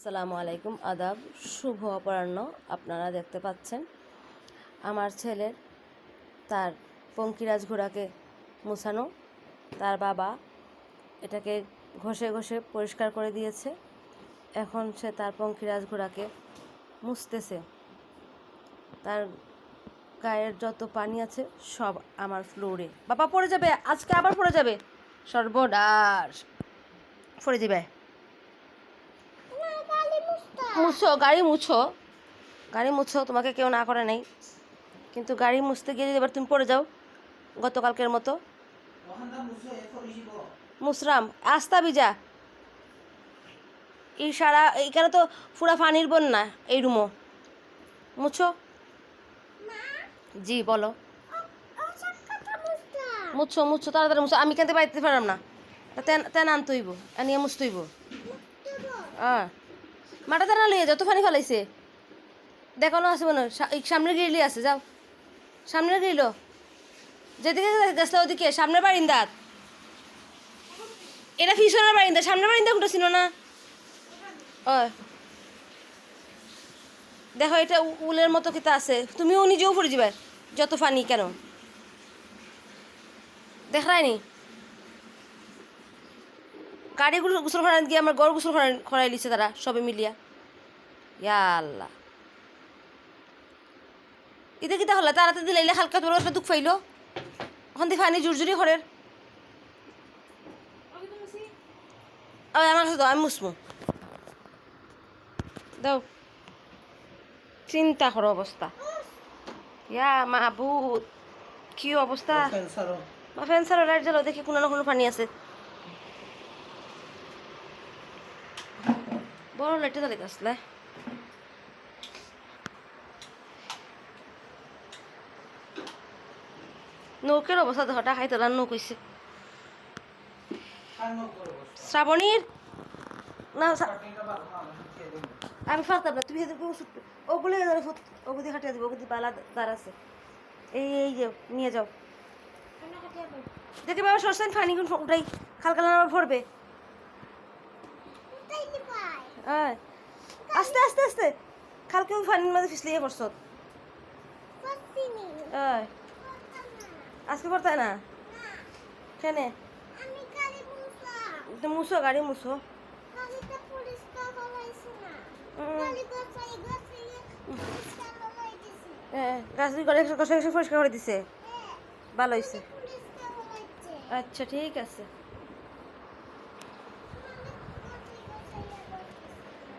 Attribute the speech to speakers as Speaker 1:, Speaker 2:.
Speaker 1: আসসালামু আলাইকুম। আদাব, শুভ অপরাহ্ন আপনারা দেখতে পাচ্ছেন। আমার ছেলের তার পঙ্কিরাজ ঘোড়াকে মুছানো, তার বাবা এটাকে ঘষে ঘষে পরিষ্কার করে দিয়েছে। এখন সে তার পঙ্কিরাজ ঘোড়াকে মুছতেছে। তার গায়ের যত পানি আছে সব আমার ফ্লোরে বাবা, পড়ে যাবে, আজকে আবার পড়ে যাবে। সর্বনাশ। পড়ে যাবে। মুছো, গাড়ি মুছো। গাড়ি মুছো, তোমাকে কেউ না করে নাই। কিন্তু গাড়ি মুছতে গিয়ে যদি এবার তুমি পড়ে যাও, গতকালকের মতো। মুসরাম, আস্তা বিজা এই সারা, এইখানে তো পুরা পানির বন্যা এই রুমো মুছো। জি, বলো। মুছো মুছো, তাড়াতাড়ি মুছো। আমি কেনতে পাইতে পারলাম না। তেন তেন আনতইব আনিয়ে মুছতইব হ্যাঁ মাটা তারা লইয়ে যত পানি ফেলাইছে। দেখানো আছে মনে হয়। সা- এই আছে, যাও। সামনে গিরিল যেদিকে গেছিল ওদিকে, সামনের বারিন্দাত এটা পিছনের বারিন্দা, সামনের বারিন্দা কোনটা ছিল না? ও দেখো, এটা উলের মতো কিতা আছে। তুমিও নিজেও পড়ে যাবে, যত ফানি কেন। দেখায়নি? গাড়িগুলো গোসল করান গিয়ে আমার গড় গোসল করাই করাই লিছে তারা সবে মিলিয়া। ইয়া আল্লাহ। ইতে কিতা হলে? তাড়াতাড়ি দিলে এলে হালকা তোর একটা দুঃখ পাইলো। ওখান থেকে ফানি জুরজুরি ওই আমার কাছে আমি মুসমু দাও। চিন্তা করো অবস্থা। ইয়া মাহবুদ কি অবস্থা? মা ফ্যান সারো লাইট জ্বালো দেখি কোনো না কোনো পানি আছে। বড় লাইটটা জ্বালিতে আসলে। নৌকের অবস্থা দেহটা খাই তোলার নৌক হইছে শ্রাবণীর? না আমি ফারতাম না তুমি ওষুধ ওগুলো ওগুলি হাঁটিয়ে দিব ওগুলি বালা দাঁড় আছে। এই এই যে নিয়ে যাও। দেখি বাবা সরষেন ফানি উঠাই খালকালা আবার ভরবে। আস্তে আস্তে আস্তে। খালকে ফানির মাঝে ফিসলিয়ে পড়ছ। আজকে পড়তায় না? কেনে? মুছো, গাড়ি করে পরিষ্কার করে দিছে। ভালো হয়েছে আচ্ছা ঠিক আছে।